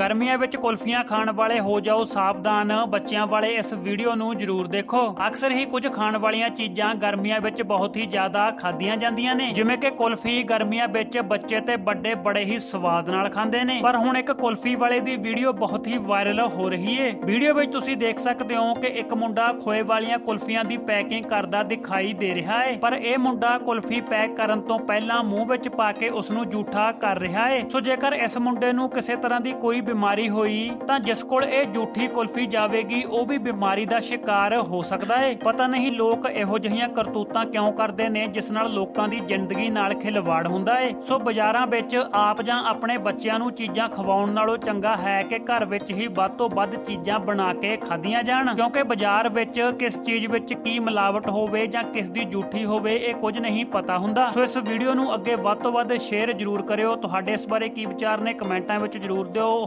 ਗਰਮੀਆਂ ਵਿੱਚ ਕੁਲਫੀਆਂ ਖਾਣ ਵਾਲੇ ਹੋ ਜਾਓ ਸਾਵਧਾਨ। ਬੱਚਿਆਂ ਵਾਲੇ ਇਸ ਵੀਡੀਓ ਨੂੰ ਜ਼ਰੂਰ ਦੇਖੋ। ਅਕਸਰ ਹੀ ਕੁਝ ਖਾਣ ਵਾਲੀਆਂ ਚੀਜ਼ਾਂ ਗਰਮੀਆਂ ਵਿੱਚ ਬਹੁਤ ਹੀ ਜ਼ਿਆਦਾ ਖਾਧੀਆਂ ਜਾਂਦੀਆਂ ਨੇ। ਜਿਵੇਂ ਕਿ ਕੁਲਫੀ ਗਰਮੀਆਂ ਵਿੱਚ ਬੱਚੇ ਤੇ ਵੱਡੇ ਬੜੇ ਹੀ ਸਵਾਦ ਨਾਲ ਖਾਂਦੇ ਨੇ। ਪਰ ਹੁਣ ਇੱਕ ਕੁਲਫੀ ਵਾਲੇ ਦੀ ਵੀਡੀਓ ਬਹੁਤ ਹੀ ਵਾਇਰਲ ਹੋ ਰਹੀ ਏ। ਵੀਡੀਓ ਵਿੱਚ ਤੁਸੀਂ ਦੇਖ ਸਕਦੇ ਹੋ ਕਿ ਇੱਕ ਮੁੰਡਾ ਖੋਏ ਵਾਲੀਆਂ ਕੁਲਫੀਆਂ ਦੀ ਪੈਕਿੰਗ ਕਰਦਾ ਦਿਖਾਈ ਦੇ ਰਿਹਾ ਏ। ਪਰ ਇਹ ਮੁੰਡਾ ਕੁਲਫੀ ਪੈਕ ਕਰਨ ਤੋਂ ਪਹਿਲਾਂ ਮੂੰਹ ਵਿੱਚ ਪਾ ਕੇ ਉਸ ਨੂੰ ਝੂਠਾ ਕਰ ਰਿਹਾ ਏ। ਸੋ ਜੇਕਰ ਇਸ ਮੁੰਡੇ ਨੂੰ ਕਿਸੇ ਤਰ੍ਹਾਂ ਦੀ ਕੋਈ ਬਿਮਾਰੀ ਹੋਈ ਤਾਂ ਜਿਸ ਕੋਲ ਇਹ ਝੂਠੀ ਕੁਲਫੀ ਜਾਵੇਗੀ, ਉਹ ਵੀ ਬਿਮਾਰੀ ਦਾ ਸ਼ਿਕਾਰ ਹੋ ਸਕਦਾ ਏ। ਪਤਾ ਨਹੀਂ ਲੋਕ ਇਹੋ ਜਿਹੀਆਂ ਕਰਤੂਤਾਂ ਕਿਉਂ ਕਰਦੇ ਨੇ, ਜਿਸ ਨਾਲ ਲੋਕਾਂ ਦੀ ਜ਼ਿੰਦਗੀ ਨਾਲ ਖਿਲਵਾੜ ਹੁੰਦਾ ਏ। ਸੋ ਬਾਜ਼ਾਰਾਂ ਵਿੱਚ ਆਪ ਜਾਂ ਆਪਣੇ ਬੱਚਿਆਂ ਨੂੰ ਚੀਜ਼ਾਂ ਖਵਾਉਣ ਨਾਲੋਂ ਚੰਗਾ ਹੈ ਕਿ ਘਰ ਵਿੱਚ ਹੀ ਵੱਧ ਤੋਂ ਵੱਧ ਚੀਜ਼ਾਂ ਬਣਾ ਕੇ ਖਾਧੀਆਂ ਜਾਣ। ਕਿਉਂਕਿ ਬਾਜ਼ਾਰ ਵਿੱਚ ਕਿਸ ਚੀਜ਼ ਵਿੱਚ ਕੀ ਮਿਲਾਵਟ ਹੋਵੇ ਜਾਂ ਕਿਸ ਦੀ ਝੂਠੀ ਹੋਵੇ, ਇਹ ਕੁਝ ਨਹੀਂ ਪਤਾ ਹੁੰਦਾ। ਸੋ ਇਸ ਵੀਡੀਓ ਨੂੰ ਅੱਗੇ ਵੱਧ ਤੋਂ ਵੱਧ ਸ਼ੇਅਰ ਜ਼ਰੂਰ ਕਰਿਓ। ਤੁਹਾਡੇ ਇਸ ਬਾਰੇ ਕੀ ਵਿਚਾਰ ਨੇ, ਕਮੈਂਟਾਂ ਵਿੱਚ ਜ਼ਰੂਰ ਦਿਓ।